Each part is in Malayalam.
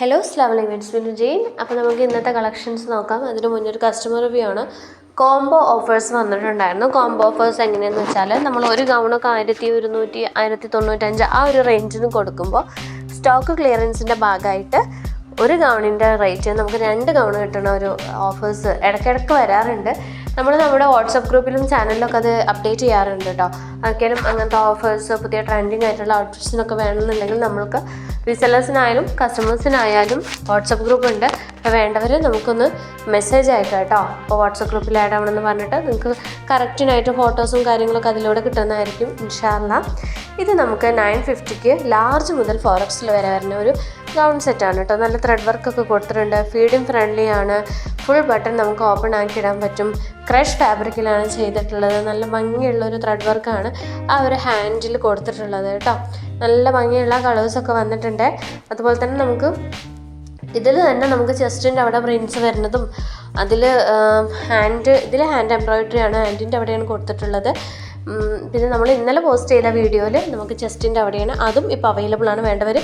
Hello slam events Minu Jain അപ്പോൾ നമുക്ക് ഇന്നത്തെ കളക്ഷൻസ് നോക്കാം. അതിന് മുന്നേ ഒരു കസ്റ്റമർ റിവ്യൂ ആണ്. കോംബോ ഓഫേഴ്സ് വന്നിട്ടുണ്ടായിരുന്നു. കോംബോ ഓഫേഴ്സ് എങ്ങനെയെന്ന് വെച്ചാൽ നമ്മൾ ഒരു ഗൗണൊക്കെ ആയിരത്തി ഒരുന്നൂറ്റി ആയിരത്തി തൊണ്ണൂറ്റഞ്ച് ആ ഒരു റേഞ്ചിന് കൊടുക്കുമ്പോൾ സ്റ്റോക്ക് ക്ലിയറൻസിന്റെ ഭാഗമായിട്ട് ഒരു ഗൗണിന്റെ റേറ്റ് നമുക്ക് രണ്ട് ഗൗൺ കിട്ടുന്ന ഒരു ഓഫേഴ്സ് ഇടയ്ക്കിടയ്ക്ക് വരാറുണ്ട്. നമ്മൾ നമ്മുടെ വാട്സപ്പ് ഗ്രൂപ്പിലും ചാനലിലൊക്കെ അത് അപ്ഡേറ്റ് ചെയ്യാറുണ്ട് കേട്ടോ. ആർക്കെങ്കിലും അങ്ങനത്തെ ഓഫേഴ്സ് പുതിയ ട്രെൻഡിങ് ആയിട്ടുള്ള ഔട്ട്ഫിറ്റ്സിനൊക്കെ വേണമെന്നുണ്ടെങ്കിൽ നമ്മൾക്ക് റീസെല്ലേഴ്സിനായാലും കസ്റ്റമേഴ്സിനായാലും വാട്സപ്പ് ഗ്രൂപ്പ് ഉണ്ട്. അപ്പോൾ വേണ്ടവർ നമുക്കൊന്ന് മെസ്സേജ് അയക്കാം കേട്ടോ. അപ്പോൾ വാട്സപ്പ് ഗ്രൂപ്പിൽ ആഡ് ആവണമെന്ന് പറഞ്ഞിട്ട് നിങ്ങൾക്ക് കറക്റ്റിനായിട്ട് ഫോട്ടോസും കാര്യങ്ങളൊക്കെ അതിലൂടെ കിട്ടുന്നതായിരിക്കും ഇൻഷാല്ല ഇത് നമുക്ക് നയൻ ഫിഫ്റ്റിക്ക് ലാർജ് മുതൽ ഫോറക്സിൽ വരെ വരുന്ന ഒരു ഗൗൺ സെറ്റാണ് കേട്ടോ. നല്ല ത്രെഡ് വർക്കൊക്കെ കൊടുത്തിട്ടുണ്ട്. ഫീഡിങ് ഫ്രണ്ട്ലി ആണ്. ഫുൾ ബട്ടൺ നമുക്ക് ഓപ്പൺ ആക്കി ഇടാൻ പറ്റും ക്രഷ് ഫാബ്രിക്കിലാണ് ചെയ്തിട്ടുള്ളത്. നല്ല ഭംഗിയുള്ള ഒരു ത്രെഡ് വർക്കാണ് ആ ഒരു ഹാൻഡിൽ കൊടുത്തിട്ടുള്ളത് കേട്ടോ. നല്ല ഭംഗിയുള്ള കളേഴ്സൊക്കെ വന്നിട്ടുണ്ട്. അതുപോലെ തന്നെ നമുക്ക് ഇതിൽ തന്നെ നമുക്ക് ചെസ്റ്റിന്റെ അവിടെ പ്രിൻസ് വരുന്നതും അതിൽ ഹാൻഡ് ഇതിൽ ഹാൻഡ് എംബ്രോയിഡറി ആണ്. ഹാൻഡിന്റെ അവിടെയാണ് കൊടുത്തിട്ടുള്ളത്. പിന്നെ നമ്മൾ ഇന്നലെ പോസ്റ്റ് ചെയ്ത വീഡിയോയിൽ നമുക്ക് ചെസ്റ്റിന്റെ അവിടെയാണ്. അതും ഇപ്പോൾ അവൈലബിൾ ആണ്. വേണ്ടവർ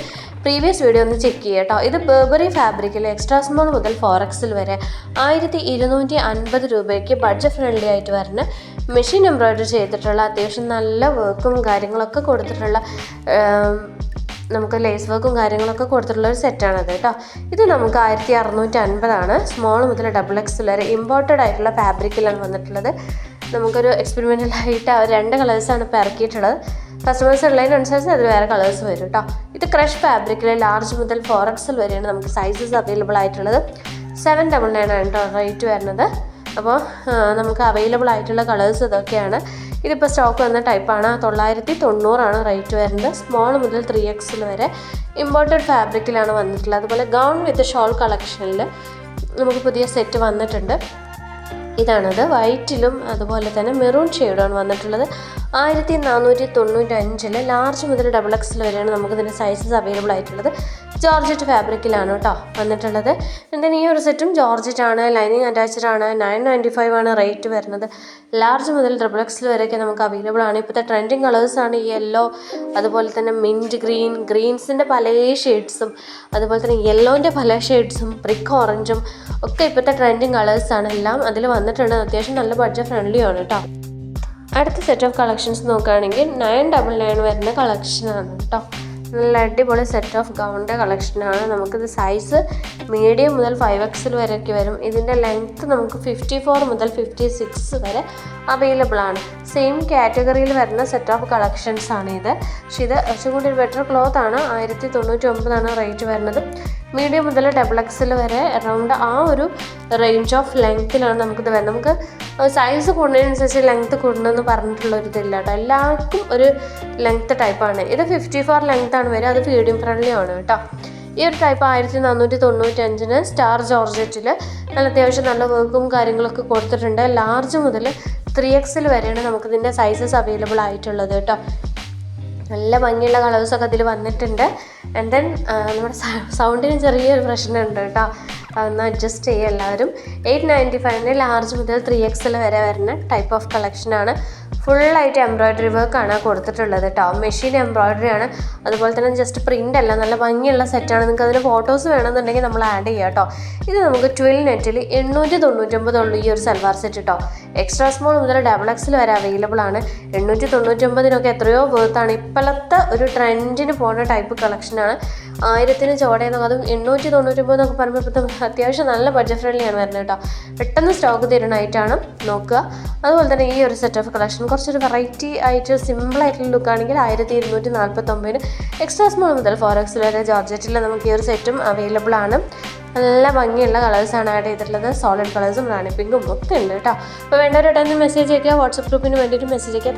പ്രീവിയസ് വീഡിയോ ഒന്ന് ചെക്ക് ചെയ്യുക കേട്ടോ ഇത് ബേബറി ഫാബ്രിക്കിൽ എക്സ്ട്രാ സ്മോൾ മുതൽ ഫോറക്സിൽ വരെ ആയിരത്തി ഇരുന്നൂറ്റി അൻപത് രൂപയ്ക്ക് ബഡ്ജറ്റ് ഫ്രണ്ട്ലി ആയിട്ട് വരുന്ന മെഷീൻ എംബ്രോയിഡറി ചെയ്തിട്ടുള്ള അത്യാവശ്യം നല്ല വർക്കും കാര്യങ്ങളൊക്കെ കൊടുത്തിട്ടുള്ള നമുക്ക് ലേസ് വർക്കും കാര്യങ്ങളൊക്കെ കൊടുത്തിട്ടുള്ള ഒരു സെറ്റാണത് കേട്ടോ ഇത് നമുക്ക് ആയിരത്തി അറുന്നൂറ്റി അൻപതാണ്. സ്മോൾ മുതൽ ഡബിൾ എക്സ് വരെ ഇമ്പോർട്ടഡ് ആയിട്ടുള്ള ഫാബ്രിക്കിലാണ് വന്നിട്ടുള്ളത്. നമുക്കൊരു എക്സ്പെരിമെന്റൽ ആയിട്ട് ആ രണ്ട് കളേഴ്സാണ് ഇപ്പോൾ ഇറക്കിയിട്ടുള്ളത്. കസ്റ്റമേഴ്സ് ഉള്ളതിനനുസരിച്ച് അതിൽ വേറെ കളേഴ്സ് വരും കേട്ടോ ഇത് ക്രഷ് ഫാബ്രിക്കിൽ ലാർജ് മുതൽ ഫോർ എക്സൽ വരെയാണ് നമുക്ക് സൈസസ് അവൈലബിൾ ആയിട്ടുള്ളത്. സെവൻ ഡബിൾ നയൻ ആണ് കേട്ടോ റേറ്റ് വരുന്നത്. അപ്പോൾ നമുക്ക് അവൈലബിൾ ആയിട്ടുള്ള കളേഴ്സ് ഇതൊക്കെയാണ്. ഇതിപ്പോൾ സ്റ്റോക്ക് വന്ന ടൈപ്പാണ് തൊള്ളായിരത്തി തൊണ്ണൂറാണ് റേറ്റ് വരുന്നത്. സ്മോൾ മുതൽ ത്രീ എക്സിൽ വരെ ഇമ്പോർട്ടഡ് ഫാബ്രിക്കിലാണ് വന്നിട്ടുള്ളത്. അതുപോലെ ഗൗൺ വിത്ത് ഷോൾ കളക്ഷനിൽ നമുക്ക് പുതിയ സെറ്റ് വന്നിട്ടുണ്ട്. ഇതാണത്. വൈറ്റിലും അതുപോലെ തന്നെ മെറൂൺ ഷെയ്ഡാണ് വന്നിട്ടുള്ളത്. ആയിരത്തി നാനൂറ്റി തൊണ്ണൂറ്റി അഞ്ചിൽ ലാർജ് മുതൽ ഡബിൾ എക്സിൽ വരെയാണ് നമുക്ക് ഇതിന്റെ സൈസസ് അവൈലബിൾ ആയിട്ടുള്ളത്. ജോർജറ്റ് ഫാബ്രിക്കിലാണ് കേട്ടോ വന്നിട്ടുള്ളത്. എന്റെ ഈ ഒരു സെറ്റും ജോർജറ്റ് ആണ് ലൈനിങ് അറ്റാച്ച്ഡ് ആണ് നയൻ നയന്റി ഫൈവ് ആണ് റേറ്റ് വരുന്നത്. ലാർജ് മുതൽ ഡബിൾ എക്സിൽ വരെയൊക്കെ നമുക്ക് അവൈലബിൾ ആണ്. ഇപ്പോഴത്തെ ട്രെൻഡിങ് കളേഴ്സാണ് യെല്ലോ അതുപോലെ തന്നെ മിന്റ് ഗ്രീൻ ഗ്രീൻസിന്റെ പല ഷെയ്ഡ്സും അതുപോലെ തന്നെ യെല്ലോന്റെ പല ഷെയ്ഡ്സും ബ്രിക്ക് ഓറഞ്ചും ഒക്കെ ഇപ്പോഴത്തെ ട്രെൻഡിങ് കളേഴ്സാണ് എല്ലാം അതിൽ വന്നിട്ടുണ്ട്. അത്യാവശ്യം നല്ല ബഡ്ജറ്റ് ഫ്രണ്ട്ലി ആണ് കേട്ടോ. അടുത്ത സെറ്റ് ഓഫ് കളക്ഷൻസ് നോക്കുകയാണെങ്കിൽ നയൻ ഡബിൾ നയൻ വരുന്ന കളക്ഷനാണ് കേട്ടോ നല്ല അടിപൊളി സെറ്റ് ഓഫ് ഗൗണിന്റെ കളക്ഷനാണ് നമുക്കിത് സൈസ് മീഡിയം മുതൽ ഫൈവ് എക്സിൽ വരെയൊക്കെ വരും. ഇതിന്റെ ലെങ്ത്ത് നമുക്ക് ഫിഫ്റ്റി ഫോർ മുതൽ ഫിഫ്റ്റി സിക്സ് വരെ അവൈലബിൾ ആണ്. സെയിം കാറ്റഗറിയിൽ വരുന്ന സെറ്റ് ഓഫ് കളക്ഷൻസ് ആണ് ഇത്. പക്ഷേ ഇത് കുറച്ചും കൂടി ഒരു ബെറ്റർ ക്ലോത്ത് ആണ്. ആയിരത്തി തൊണ്ണൂറ്റി ഒമ്പതാണ് റേറ്റ് വരുന്നത്. മീഡിയം മുതൽ ഡബിൾ എക്സൽ വരെ അറൗണ്ട് ആ ഒരു റേഞ്ച് ഓഫ് ലെങ്ത്തിലാണ് നമുക്കിത് വേണം നമുക്ക് സൈസ് കൂടുന്നതിനനുസരിച്ച് ലെങ്ത്ത് കൂടണമെന്ന് പറഞ്ഞിട്ടുള്ള ഒരു ഇതില്ല കേട്ടോ. എല്ലാവർക്കും ഒരു ലെങ്ത്ത് ടൈപ്പാണ് ഇത് ഫിഫ്റ്റി ഫോർ ലെങ്ത്താണ് വരിക അത് ഫീഡിയം ഫ്രണ്ട്ലി ആണ് കേട്ടോ. ഈ ഒരു ടൈപ്പ് ആയിരത്തി നാനൂറ്റി തൊണ്ണൂറ്റി അഞ്ചിന് സ്റ്റാർ ജോർജറ്റിൽ നല്ല അത്യാവശ്യം നല്ല വർക്കും കാര്യങ്ങളൊക്കെ കൊടുത്തിട്ടുണ്ട്. ലാർജ് മുതൽ ത്രീ എക്സിൽ വരെയാണ് നമുക്കിതിന്റെ സൈസസ് അവൈലബിൾ ആയിട്ടുള്ളത് കേട്ടോ. നല്ല ഭംഗിയുള്ള കളേഴ്സൊക്കെ അതിൽ വന്നിട്ടുണ്ട്. ആൻഡ് ദെൻ നമ്മുടെ സൗണ്ടിന് ചെറിയൊരു പ്രശ്നമുണ്ട് കേട്ടോ. അതൊന്ന് അഡ്ജസ്റ്റ് ചെയ്യുക എല്ലാവരും. എയ്റ്റ് നയന്റി ഫൈവിന് ലാർജ് മുതൽ ത്രീ എക്സൽ വരെ വരുന്ന ടൈപ്പ് ഓഫ് കളക്ഷനാണ് ഫുള്ളായിട്ട് എംബ്രോയ്ഡറി വർക്കാണ് കൊടുത്തിട്ടുള്ളത് കേട്ടോ മെഷീൻ എംബ്രോയ്ഡറി ആണ്. അതുപോലെ തന്നെ ജസ്റ്റ് പ്രിന്റ് അല്ല നല്ല ഭംഗിയുള്ള സെറ്റാണ് നിങ്ങൾക്ക് അതിന് ഫോട്ടോസ് വേണമെന്നുണ്ടെങ്കിൽ നമ്മൾ ആഡ് ചെയ്യാം കേട്ടോ ഇത് നമുക്ക് ട്വൽവ് നെറ്റിൽ എണ്ണൂറ്റി തൊണ്ണൂറ്റൊമ്പതുള്ളൂ ഈ ഒരു സൽവാർ സെറ്റ് കേട്ടോ എക്സ്ട്രാ സ്മോൾ മുതൽ ഡബിൾ എക്സിൽ വരെ അവൈലബിൾ ആണ്. എണ്ണൂറ്റി തൊണ്ണൂറ്റൊമ്പതിനൊക്കെ എത്രയോ വേർത്താണ് ഇപ്പോഴത്തെ ഒരു ട്രെൻഡിന് പോകുന്ന ടൈപ്പ് കളക്ഷനാണ് ആയിരത്തിന് ചോടയെന്നൊക്കെ അതും എണ്ണൂറ്റി തൊണ്ണൂറ്റൊമ്പത് എന്നൊക്കെ പറയുമ്പോൾ ഇപ്പോഴത്തെ അത്യാവശ്യം നല്ല ബഡ്ജറ്റ് ഫ്രണ്ട്ലിയാണ് വരുന്നത് കേട്ടോ. പെട്ടെന്ന് സ്റ്റോക്ക് തരുന്നതായിട്ടാണ് നോക്കുക. അതുപോലെ തന്നെ ഈ ഒരു സെറ്റ് ഓഫ് കളക്ഷൻ കുറച്ചൊരു വെറൈറ്റി ആയിട്ട് സിമ്പിളായിട്ടുള്ള ലുക്ക് ആണെങ്കിൽ ആയിരത്തി ഇരുന്നൂറ്റി നാൽപ്പത്തൊമ്പതിന് എക്സ്ട്രാ സ്മോൾ മുതൽ ഫോർ എക്സ് വരെ ജോർജറ്റിൽ നമുക്ക് ഈ ഒരു സെറ്റും അവൈലബിൾ ആണ്. നല്ല ഭംഗിയുള്ള കളേഴ്സാണ് ആഡ് ചെയ്തിട്ടുള്ളത്. സോളിഡ് കളേഴ്സും റാണി പിങ്കും ഒക്കെ ഉണ്ട് കേട്ടോ. അപ്പോൾ വേണ്ടവരോട്ടൊന്ന് മെസ്സേജ് അയക്കുക. വാട്സപ്പ് ഗ്രൂപ്പിന് വേണ്ടിയിട്ട് മെസ്സേജ് അയക്കുക.